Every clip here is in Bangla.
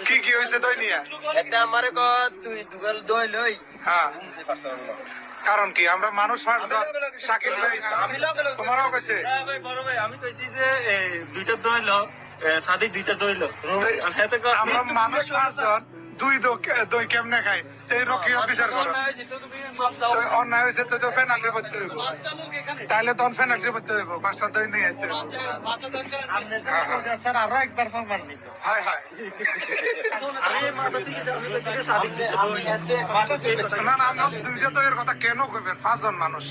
কি কি হয়েছে দই নিয়া? এটা আমারে ক তুই দুগাল দই লই। হ্যাঁ। কারণ কি? আমরা মানুষ শাকিল ভাই। আমি লগে লগে তোমারও কইছে? হ্যাঁ ভাই বড় ভাই আমি কইছি যে এ, দুইটা দইল সাদিক দুইটা দইল হেতে কর আমরা মানুষ পাঁচজন। দুই দো- দই কেমনে খাই এই রকি বিচার করো তো অন্যায় হয়েছে তো তো পেনাল্টি করতে হইব। তাহলে তখন পেনাল্টি করতে হইব পাঁচটা দই নিয়ে যেতে হ্যাঁ, হ্যাঁ। স্যার আরও একবার ফরমান হায় হায়। দইল না না দুইটা দইয়ের কথা কেন কইবেন? পাঁচজন মানুষ।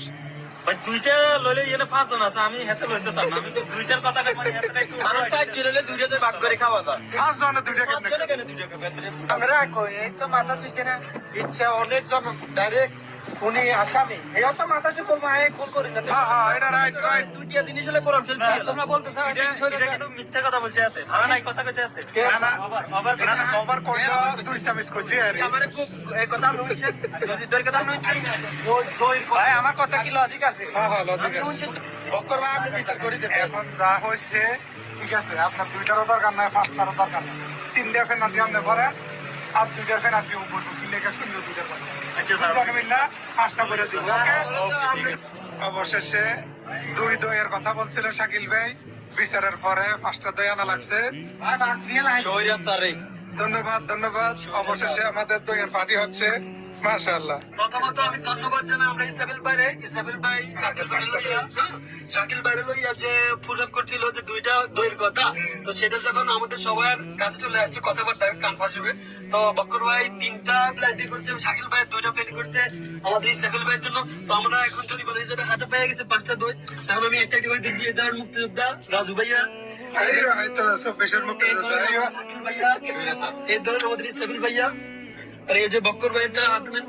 ভাই দুইটা লইলে এখানে পাঁচজন আছে আমি হেতে লইতে চাই না। আমি তো দুইটার কথাটা মানে হেতে একটু মানুষ সাইড জুড়ে দুইটা দই ভাগ করে খাওয়া দাও পাঁচজনে দুইটা কেমনে পাঁচজনে কেন দুইটা খাবে আমরা কই এই তো মাথা চুইছে না। ইচ্ছা অনেকজন ডাইরেক্ট উনি আসামি এও তো মাথা চুই করব আয় খুন করি না হ্যাঁ হ্যাঁ এটা রাইট রাইট দুইটা জিনিস হলে করাপশন তোমরা বলতে থাকো এটা এটা কিন্তু মিথ্যা কথা বলছে হাতে ভালো নাই কথা কইছে হাতে না না আবার না না সবার কইলো দুই চামিচ কইছি আর আমারে খুব এই কথা শুনছি যদি দই কথা আমি শুনছি ভাই আমার কথা কি লজিক আছে হ্যাঁ হ্যাঁ লজিক আছে বক্কর ভাই আমি বিচার করি দেব এখন যা হয়েছে ঠিক আছে আপনার দুইটারও দরকার নাই পাঁচটারও দরকার নাই তিনটা পেনাল্টি আপনি পরে আর দুইটা আপনি উপর কি লেখা শুনলো দুইটার পরে আচ্ছা স্যার। দুইজনে মিললে পাঁচটা করে দিব অবশেষে দুই দইয়ের কথা বলছিল শাকিল ভাই। বিচারের পরে পাঁচটা দই আনা লাগছে। ধন্যবাদ ধন্যবাদ। অবশেষে আমাদের দইয়ের পার্টি হচ্ছে। মাশাআল্লাহ। প্রথমত আমি ধন্যবাদ জানাই আমরা ইসাবিল ভাইরে। ইসাবিল ভাই শাকিল ভাই লইয়া শাকিল ভাইরে লইয়া যে প্রোগ্রাম করছিল যে দুইটা দইয়ের কথা তো সেটা যখন আমাদের সবার কাছে চলে আসছে কথাবার্তা তো বক্কর ভাই তিনটা প্ল্যান্টি করছে শাকিল ভাই দুইটা প্ল্যান করছে আমাদের ইসাবিল ভাইয়ের জন্য। তো আমরা এখন জরিমানা হিসেবে হাতে পেয়ে গেছে পাঁচটা দই। এখন আমি একটা একটা করে দিচ্ছি এদার মুক্তিযোদ্ধা রাজু ভাইয়া। এই ধরেন আমার শাকিল ভাইয়া এই ধরেন আমাদের ইসাবিল ভাইয়া আর এই যে বক্কর ভাইটা হাত নেন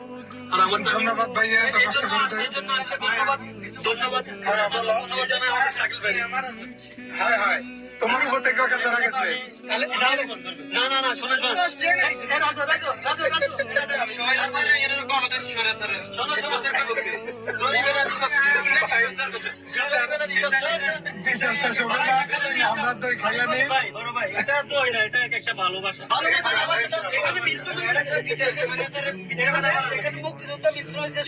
আর আমার ধন্যবাদ ভাইয়া, এত কষ্ট করে ধন্যবাদ ধন্যবাদ ধন্যবাদ জানাই আমাদের শাকিল ভাই হায় হায় তোমার উপর থেকে কাছে গেছে মনসুর ভাই। না না না শুনে শুনে রাজু রাজু রাজু রাজু শোনো শোনো বিচার শেষ হবে না। আমরা দই খাইয়া নেই ভাই বড় ভাই এটা তো এটা এটা একটা ভালোবাসা। ভালোবাসা এখানে মিশ্র এখানে মুক্তিযোদ্ধা মিশ্র হয়েছে।